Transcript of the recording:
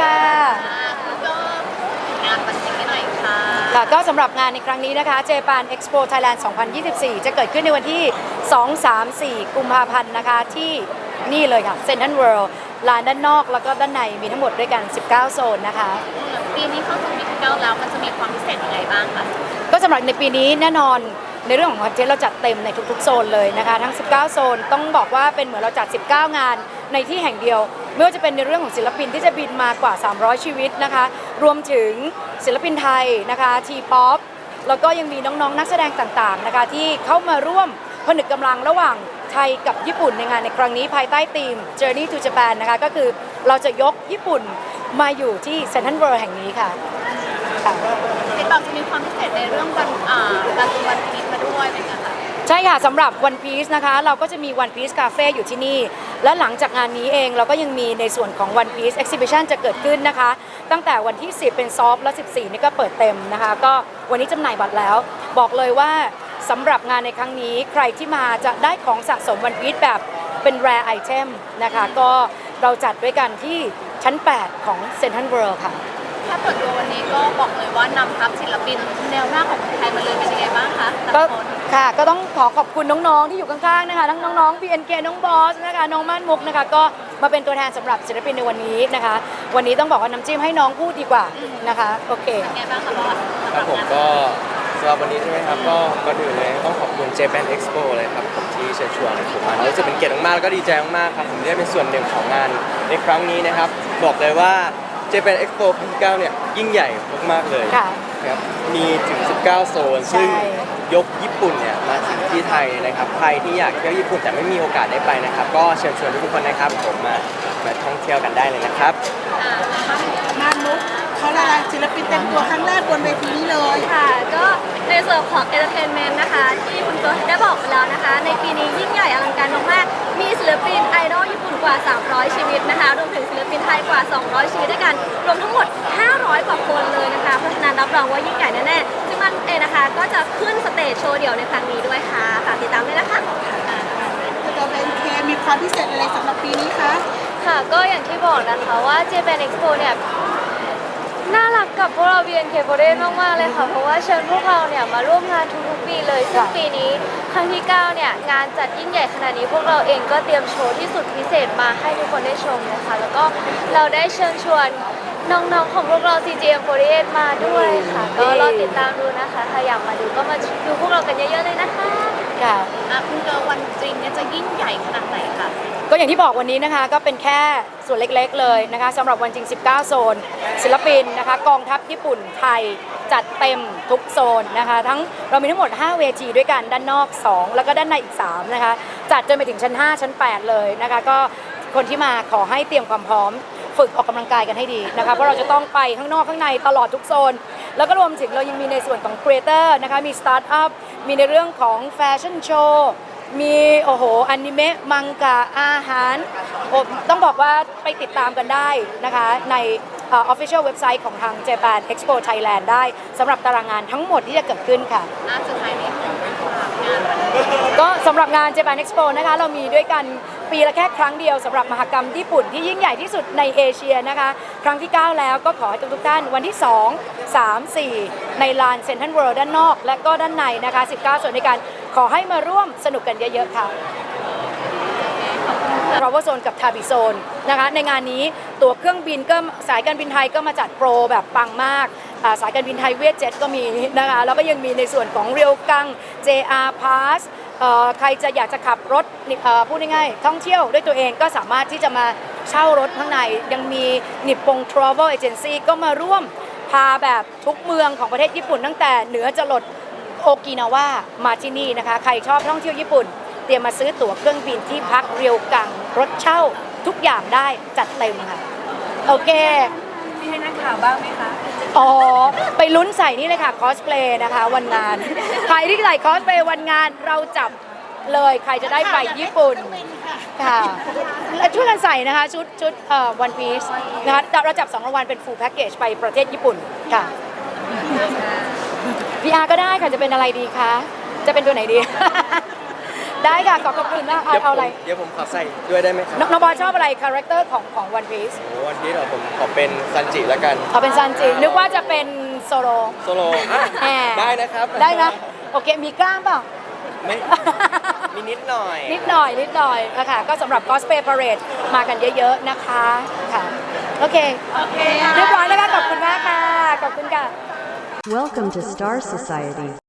ค่ะ ค่ะก็สำหรับงานในครั้งนี้นะคะ เจแปนเอ็กซ์โปไทยแลนด์ 2024 จะเกิดขึ้นในวันที่ 2-3-4 กุมภาพันธ์นะคะ ที่นี่เลยค่ะเซนทรัลเวิลด์ลานด้านนอกแล้วก็ด้านในมีทั้งหมดด้วยกัน 19 โซนนะคะ ปีนี้เข้าสู่ปีที่เก้าแล้วมันจะมีความพิเศษยังไงบ้างคะก็สำหรับในปีนี้แน่นอนในเรื่องของคอนเทนต์เราจัดเต็มในทุกๆ โซนเลยนะคะ ทั้ง 19 โซนต้องบอกว่าเป็นเหมือนเราจัด 19 งาน ในที่แห่งเดียว ไม่ว่าจะเป็นในเรื่องของศิลปินที่จะบินมากว่า 300 ชีวิตนะคะ รวมถึงศิลปินไทยนะคะทีป๊อปแล้วก็ยังมีน้องๆ นักแสดงต่างๆนะคะที่เข้ามาร่วมผนึกกำลังระหว่างไทยกับญี่ปุ่นในงานในครั้งนี้ภายใต้ธีม Journey to Japan นะคะ ก็คือเราจะยกญี่ปุ่นมาอยู่ที่ Central World แห่งนี้ค่ะค่ะเห็นบอกจะมีความพิเศษในเรื่องวันอ่าการดูวันพีชมาด้วยเป็นไงคะใช่ค่ะสำหรับ One Piece นะคะ เราก็จะมี One Piece Cafe อยู่ที่นี่ และหลังจากงานนี้เองเราก็ยังมีในส่วนของ One Piece Exhibition จะเกิดขึ้นนะคะ ตั้งแต่วันที่ 10 เป็นซอฟและ 14 นี่ก็เปิดเต็มนะคะ ก็วันนี้จำหน่ายบัตรแล้ว บอกเลยว่าสำหรับงานในครั้งนี้ใครที่มาจะได้ของสะสมวันพีซแบบเป็น rare item นะคะ ก็เราจัดด้วยกันที่ชั้น 8 ของ Central World ค่ะ ถ้าเปิดตัววันนี้ก็บอกเลยว่านำทัพศิลปินแนวหน้าของคนไทยมาเลยเป็นยังไงบ้างคะแต่ก็ละคนค่ะก็ต้องขอขอบคุณน้องๆที่อยู่ข้างๆนะคะทั้งน้องๆ BNK น้องบอสนะคะน้องม่านมุกนะคะก็มาเป็นตัวแทนสำหรับศิลปินในวันนี้นะคะ วันนี้ต้องบอกว่าน้ำจิ้มให้น้องพูดดีกว่านะคะโอเค เป็นไงบ้างคะบอสครับผมก็สำหรับวันนี้ใช่ไหมครับก็ก่อนอื่นเลยต้องขอบคุณ Japan Expo เลยครับผมที่เชิญชวนผมมารู้สึกเป็นเกียรติมากๆแล้วก็ดีใจมากๆครับผมได้เป็นส่วนหนึ่งของงานในครั้งนี้นะครับ บอกเลยว่า Japan Expo ครั้งที่9เนี่ยยิ่งใหญ่มากๆเลยค่ะ ครับมีถึง 19 โซน ซึ่งใช่ ยกญี่ปุ่นเนี่ยมาถึงที่ไทยนะครับ ใครที่อยากเที่ยวญี่ปุ่นแต่ไม่มีโอกาสได้ไปนะครับ ก็เชิญชวนทุกคนนะครับผมมามาท่องเที่ยวกันได้เลยนะครับอ่าม่านมุกเขาละลายศิลปินเต็มตัวครั้งแรกบนเวทีนี้เลย ค่ะ ก็ในส่วนของ Entertainment นะคะที่คุณโต๊ะ ไปแล้วนะคะ ในปีนี้ยิ่งใหญ่อลังการมากๆมีศิลปินไอดอลญี่ปุ่นกว่า 300 ชีวิตนะคะ รวมถึงศิลปินไทยกว่า 200 ชีวิตด้วยกัน รวมทั้งหมด 500 กว่าคนเลยนะคะ เพราะฉะนั้นรับรองว่ายิ่งใหญ่แน่ๆซึ่งมันเองนะคะ ก็จะขึ้นสเตจโชว์เดี่ยวในครั้งนี้ด้วยค่ะ ฝากติดตามด้วยนะคะตัวเบนเคมีความพิเศษอะไรสำหรับปีนี้คะ ค่ะ ก็อย่างที่บอกนะคะว่า Japan Expo เนี่ย น่ารักกับพวกเรา BNK48 มาก ๆ เลยค่ะ เพราะว่าเชิญพวกเราเนี่ยมาร่วมงานทุกๆปีเลยซึ่งปีนี้ครั้งที่ 9 เนี่ย งานจัดยิ่งใหญ่ขนาดนี้ พวกเราเองก็เตรียมโชว์ที่สุดพิเศษมาให้ทุกคนได้ชมนะคะ แล้วก็เราได้เชิญชวนน้องๆ ของพวกเรา CGM48 มาด้วยค่ะ ก็รอติดตามดูนะคะ ถ้าอยากมาดูก็มาดูพวกเรากันเยอะๆเลยนะคะ ค่ะ อะคุณเจอวันจริงเนี่ยจะยิ่งใหญ่ขนาดไหนคะก็อย่างที่บอกวันนี้นะคะก็เป็นแค่ส่วนเล็กๆเลยนะคะสำหรับวันจริง 19 โซน ศิลปินนะคะกองทัพญี่ปุ่นไทยจัดเต็มทุกโซนนะคะ ทั้งเรามีทั้งหมด 5 เวทีด้วยกันด้านนอก 2 แล้วก็ด้านในอีก 3 นะคะ จัดจนไปถึงชั้น 5 ชั้น 8 เลยนะคะ ก็คนที่มาขอให้เตรียมความพร้อม ฝึกออกกำลังกายกันให้ดีนะคะเพราะเราจะต้องไปข้างนอกข้างในตลอดทุกโซน แล้วก็รวมถึงเรายังมีในส่วนของครีเอเตอร์นะคะมีสตาร์ทอัพมีในเรื่องของแฟชั่นโชว์มีโอ้โหอนิเมะมังกะอาหารผมต้องบอกว่าไปติดตามกันได้นะคะในเออ official เว็บไซต์ของทาง Japan Expo Thailand ได้สำหรับตารางงานทั้งหมดที่จะเกิดขึ้นค่ะอะสุดท้ายนี้ของงานวันนี้ก็สำหรับงาน Japan Expo นะคะเรามีด้วยกัน ปีละแค่ครั้งเดียวสำหรับมหกรรมญี่ปุ่นที่ยิ่งใหญ่ที่สุดในเอเชียนะคะ ครั้งที่ 9 แล้วก็ขอให้ทุกๆท่านวันที่ 2 3 4 ในลานเซ็นทรัลเวิลด์ด้านนอก และก็ด้านในนะคะ 19 ส่วนในการขอให้มาร่วมสนุกกันเยอะๆค่ะ r o v e r Zone กับ t a b i Zone นะคะในงานนี้ตัวเครื่องบินก็สายการบินไทยก็มาจัดโปรแบบปังมาก สายการบินไทยเวียดเจ็ตก็มีนะคะแล้วก็ยังมีในส่วนของเรียวกัง JR Pass ใครจะอยากจะขับรถพูดง่ายๆท่องเที่ยวด้วยตัวเองก็สามารถที่จะมาเช่ารถข้างในยังมีนิปปง Travel Agency ก็มาร่วมพาแบบทุกเมืองของประเทศญี่ปุ่นตั้งแต่เหนือจรดโอกินาวามาที่นี่นะคะ ใครชอบท่องเที่ยวญี่ปุ่น เตรียมมาซื้อตั๋วเครื่องบินที่พักเรียวกังรถเช่าทุกอย่างได้จัดเต็มค่ะ โอเค มีให้นักข่าวบ้างไหมคะอ๋อ ไปลุ้นใส่นี่เลยค่ะคอสเพลย์นะคะ วันงาน ใครที่ใส่คอสเพลย์วันงานเราจับเลยใครจะได้ไปญี่ปุ่นค่ะและช่วยกันใส่นะคะ ชุดชุดเอ่อวันพีซนะคะเราจับสองรางวัลเป็นฟูลแพ็กเกจไปประเทศญี่ปุ่นค่ะ VR ก็ได้ค่ะจะเป็นอะไรดีคะจะเป็นตัวไหนดี ได้ค่ะขอบขอบคุณมากเอาเดี๋ยวผเอามอะไรเดี๋ยวผมขอใส่ด้วยได้ไหมครับน้องน้องบอลชอบอะไรคาแรคเตอร์ของของ One Piece โอ้วันนี้เราผมขอเป็นซันจิแล้วกัน เอาเป็นซันจินึกว่าจะเป็นโซโล โซโลอะแหม ได้นะครับได้นะโอเคมีกล้ามเปล่า ไม่ มีนิดหน่อย นิดหน่อยนิดหน่อยนะคะก็สำหรับ Cosplay Parade มากันเยอะๆนะคะค่ะโอเคโอเคเรียบร้อยแล้วค่ะขอบคุณมากค่ะ ขอบคุณค่ะ Welcome to Star Society.